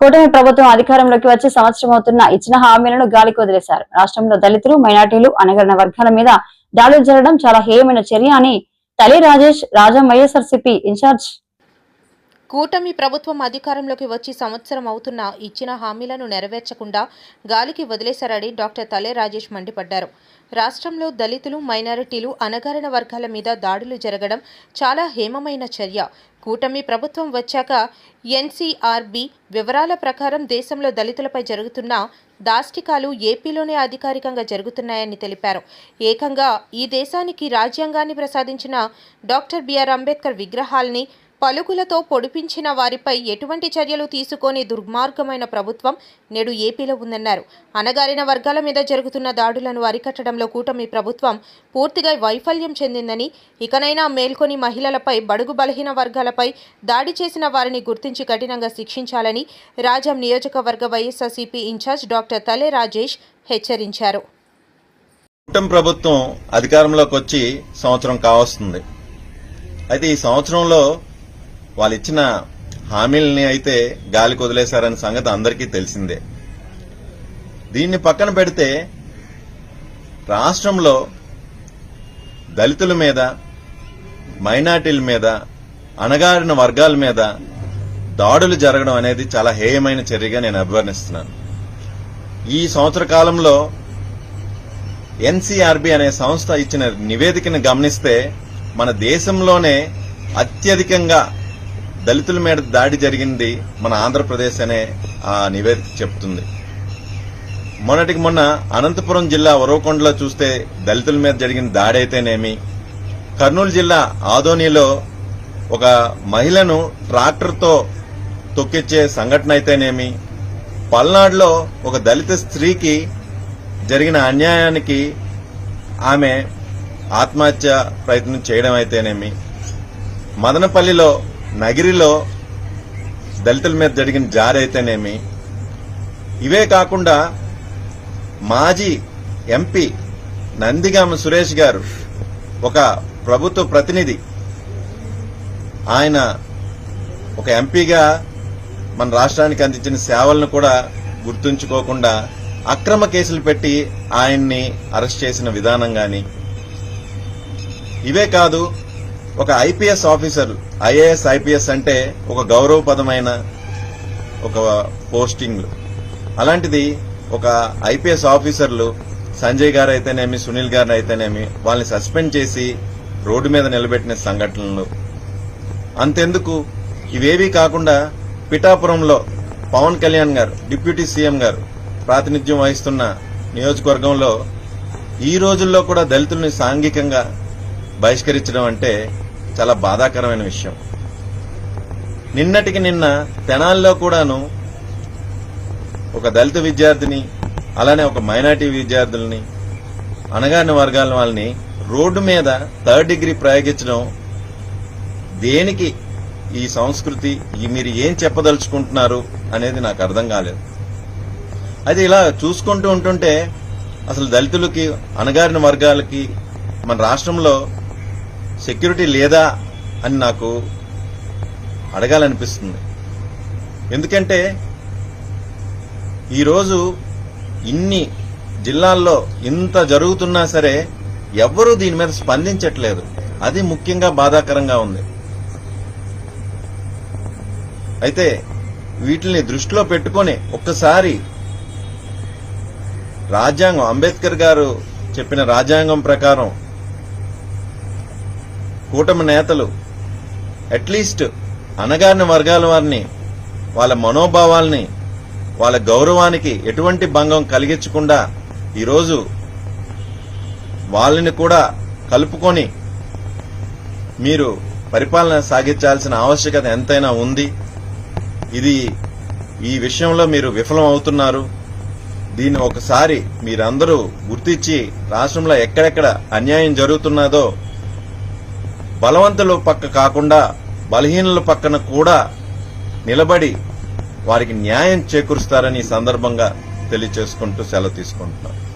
కూటమి ప్రభుత్వం అధికారంలోకి వచ్చి సంవత్సరం అవుతున్న ఇచ్చిన హామీలను గాలికి వదిలేశారు. రాష్ట్రంలో దళితులు మైనార్టీలు అనగరణ వర్గాల మీద దాడులు జరగడం చాలా హేయమైన చర్య అని తలి రాజేష్ రాజా వైఎస్ఆర్సీపీ ఇన్ఛార్జ్ కూటమి ప్రభుత్వం అధికారంలోకి వచ్చి సంవత్సరం అవుతున్నా ఇచ్చిన హామీలను నెరవేర్చకుండా గాలికి వదిలేశారని డాక్టర్ తలే రాజేష్ మండిపడ్డారు. రాష్ట్రంలో దళితులు మైనారిటీలు అనగారిన వర్గాల మీద దాడులు జరగడం చాలా హేమమైన చర్య. కూటమి ప్రభుత్వం వచ్చాక ఎన్సీఆర్బి వివరాల ప్రకారం దేశంలో దళితులపై జరుగుతున్న దాష్టికాలు ఏపీలోనే అధికారికంగా జరుగుతున్నాయని తెలిపారు. ఏకంగా ఈ దేశానికి రాజ్యాంగాన్ని ప్రసాదించిన డాక్టర్ బిఆర్ అంబేద్కర్ విగ్రహాల్ని పలుకులతో పొడిపించిన వారిపై ఎటువంటి చర్యలు తీసుకొని దుర్మార్గమైన ప్రభుత్వం నేడు ఏపీలో ఉందన్నారు. అనగారిన వర్గాల మీద జరుగుతున్న దాడులను అరికట్టడంలో కూటమి ప్రభుత్వం పూర్తిగా వైఫల్యం చెందిందని ఇకనైనా మేల్కొని మహిళలపై బడుగు బలహీన వర్గాలపై దాడి చేసిన వారిని గుర్తించి కఠినంగా శిక్షించాలని రాజం నియోజకవర్గ వైఎస్ఆర్సీపీ ఇన్ఛార్జ్ డాక్టర్ తలే రాజేష్ హెచ్చరించారు. కూటమి ప్రభుత్వం అధికారంలోకి వచ్చి సంవత్సరం కావస్తుంది. అయితే ఈ సంవత్సరంలో వాళ్ళు ఇచ్చిన హామీలని అయితే గాలికి వదిలేశారనే సంగతి అందరికీ తెలిసిందే. దీన్ని పక్కన పెడితే రాష్ట్రంలో దళితుల మీద మైనార్టీల మీద అణగారిన వర్గాల మీద దాడులు జరగడం అనేది చాలా హేయమైన చర్యగా నేను అభివర్ణిస్తున్నాను. ఈ సంవత్సర కాలంలో ఎన్సీఆర్బి అనే సంస్థ ఇచ్చిన నివేదికను గమనిస్తే మన దేశంలోనే అత్యధికంగా దళితుల మీద దాడి జరిగింది మన ఆంధ్రప్రదేశ్ అనే ఆ నివేదిక చెప్తుంది. మొన్నటికి మొన్న అనంతపురం జిల్లా ఒరవకొండలో చూస్తే దళితుల మీద జరిగిన దాడి అయితేనేమి? కర్నూలు జిల్లా ఆదోనిలో ఒక మహిళను ట్రాక్టర్తో తొక్కిచ్చే సంఘటన అయితేనేమి? పల్నాడులో ఒక దళిత స్త్రీకి జరిగిన అన్యాయానికి ఆమె ఆత్మహత్య ప్రయత్నం చేయడం అయితేనేమి? మదనపల్లిలో నగిరిలో దళితుల మీద జరిగిన జారి అయితేనేమి ఇవే కాకుండా మాజీ ఎంపీ నందిగామ సురేష్ గారు ఒక ప్రభుత్వ ప్రతినిధి. ఆయన ఒక ఎంపీగా మన రాష్ట్రానికి అందించిన సేవలను కూడా గుర్తుంచుకోకుండా అక్రమ కేసులు పెట్టి ఆయన్ని అరెస్ట్ చేసిన విధానం గాని. ఇవే కాదు ఒక ఐపీఎస్ ఆఫీసర్ ఐఏఎస్ ఐపీఎస్ అంటే ఒక గౌరవపదమైన ఒక పోస్టింగ్. అలాంటిది ఒక ఐపీఎస్ ఆఫీసర్లు సంజయ్ గారు అయితేనేమి సునీల్ గారు అయితేనేమి వాళ్ళని సస్పెండ్ చేసి రోడ్డు మీద నిలబెట్టిన సంఘటనలు. అంతెందుకు? ఇవేవీ కాకుండా పిఠాపురంలో పవన్ కళ్యాణ్ గారు డిప్యూటీ సీఎం గారు ప్రాతినిధ్యం వహిస్తున్న నియోజకవర్గంలో ఈ రోజుల్లో కూడా దళితుల్ని సాంఘికంగా బహిష్కరించడం అంటే చాలా బాధాకరమైన విషయం. నిన్నటికి నిన్న తెనాల్లో కూడాను ఒక దళిత విద్యార్థిని అలానే ఒక మైనార్టీ విద్యార్థుల్ని అనగాని వర్గాల వాళ్ళని రోడ్డు మీద థర్డ్ డిగ్రీ ప్రయోగించడం దేనికి ఈ సంస్కృతి ఈ మీరు ఏం చెప్పదలుచుకుంటున్నారు అనేది నాకు అర్థం కాలేదు. అది ఇలా చూసుకుంటూ ఉంటుంటే అసలు దళితులకి అణగారిన వర్గాలకి మన రాష్ట్రంలో సెక్యూరిటీ లేదా అని నాకు అడగాలనిపిస్తుంది. ఎందుకంటే ఈరోజు ఇన్ని జిల్లాల్లో ఇంత జరుగుతున్నా సరే ఎవ్వరూ దీని మీద స్పందించట్లేదు. అది ముఖ్యంగా బాధాకరంగా ఉంది. అయితే వీటిని దృష్టిలో పెట్టుకొని ఒక్కసారి రాజ్యాంగం అంబేద్కర్ గారు చెప్పిన రాజ్యాంగం ప్రకారం కూటమి నేతలు అట్లీస్ట్ అనగారిన వర్గాల వారిని వాళ్ళ మనోభావాల్ని వాళ్ళ గౌరవానికి ఎటువంటి భంగం కలిగించకుండా ఈరోజు వాళ్ళని కూడా కలుపుకొని మీరు పరిపాలన సాగించాల్సిన ఆవశ్యకత ఎంతైనా ఉంది. ఇది ఈ విషయంలో మీరు విఫలం అవుతున్నారు. దీన్ని ఒకసారి మీరందరూ గుర్తించి రాష్ట్రంలో ఎక్కడెక్కడ అన్యాయం జరుగుతున్నదో బలవంతుల పక్క కాకుండా బలహీనుల పక్కన కూడా నిలబడి వారికి న్యాయం చేకూరుస్తారని ఈ సందర్భంగా తెలియచేసుకుంటూ సెలవు తీసుకుంటున్నాను